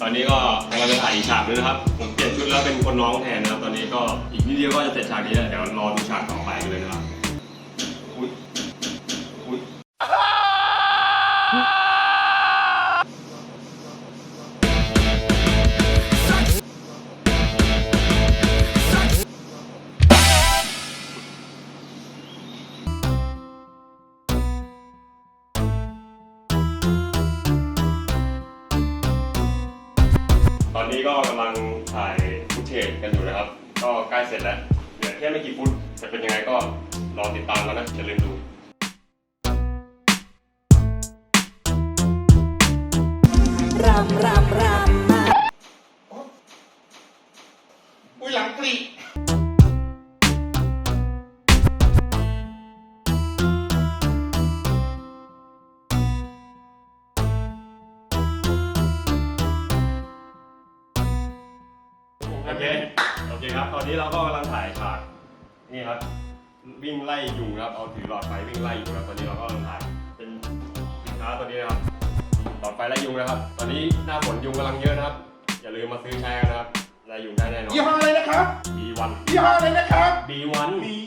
ตอนนี้ก็กำลังจะถ่ายอีกฉากนึงนะครับ ผมเปลี่ยนชุดแล้วเป็นคนน้องแทนนะครับ ตอนนี้ก็อีกนิดเดียวก็จะเสร็จฉากนี้แล้วเดี๋ยวรอดูฉากต่อไปกันเลยนะครับ นนี้ก็กำลังถ่ายฟุตเทจกันอยู่นะครับ ก็ใกล้เสร็จแล้ว เหลือแค่ไม่กี่ฟุตจะเป็นยังไงก็รอติดตามกันนะอย่าลืมดูรำรำรำมาอุ้ยหลังปลี โอเค โอเคครับ ตอนนี้เราก็กำลังถ่ายฉาก นี่ครับ วิ่งไล่ยุงครับ เอาถือหลอดไฟวิ่งไล่ยุงครับ ตอนนี้เราก็กำลังถ่าย เป็นสินค้าตัวนี้นะครับ หลอดไฟไล่ยุงนะครับ ตอนนี้หน้าฝนยุงกำลังเยอะนะครับ อย่าลืมมาซื้อใช้กันนะครับ ไล่ยุงได้แน่นอน ยี่ห้ออะไรนะครับ B1 ยี่ห้ออะไรนะครับ B1 นี่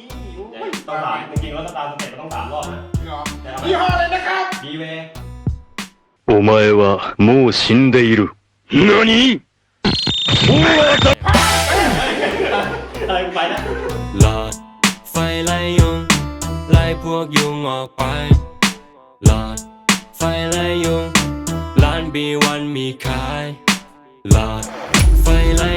ต้องสามจริงๆแล้วสตาร์สเต็ปมันต้องสามรอบนะ เหรอยี่ห้ออะไรนะครับ B way お前はもう死んでいる。何 อะไรไปนะหลอดไฟไล่ยุงไล่พวกยุงออกไปหลอดไฟไล่ยุงร้านบีวันมีขายหลอดไฟไล่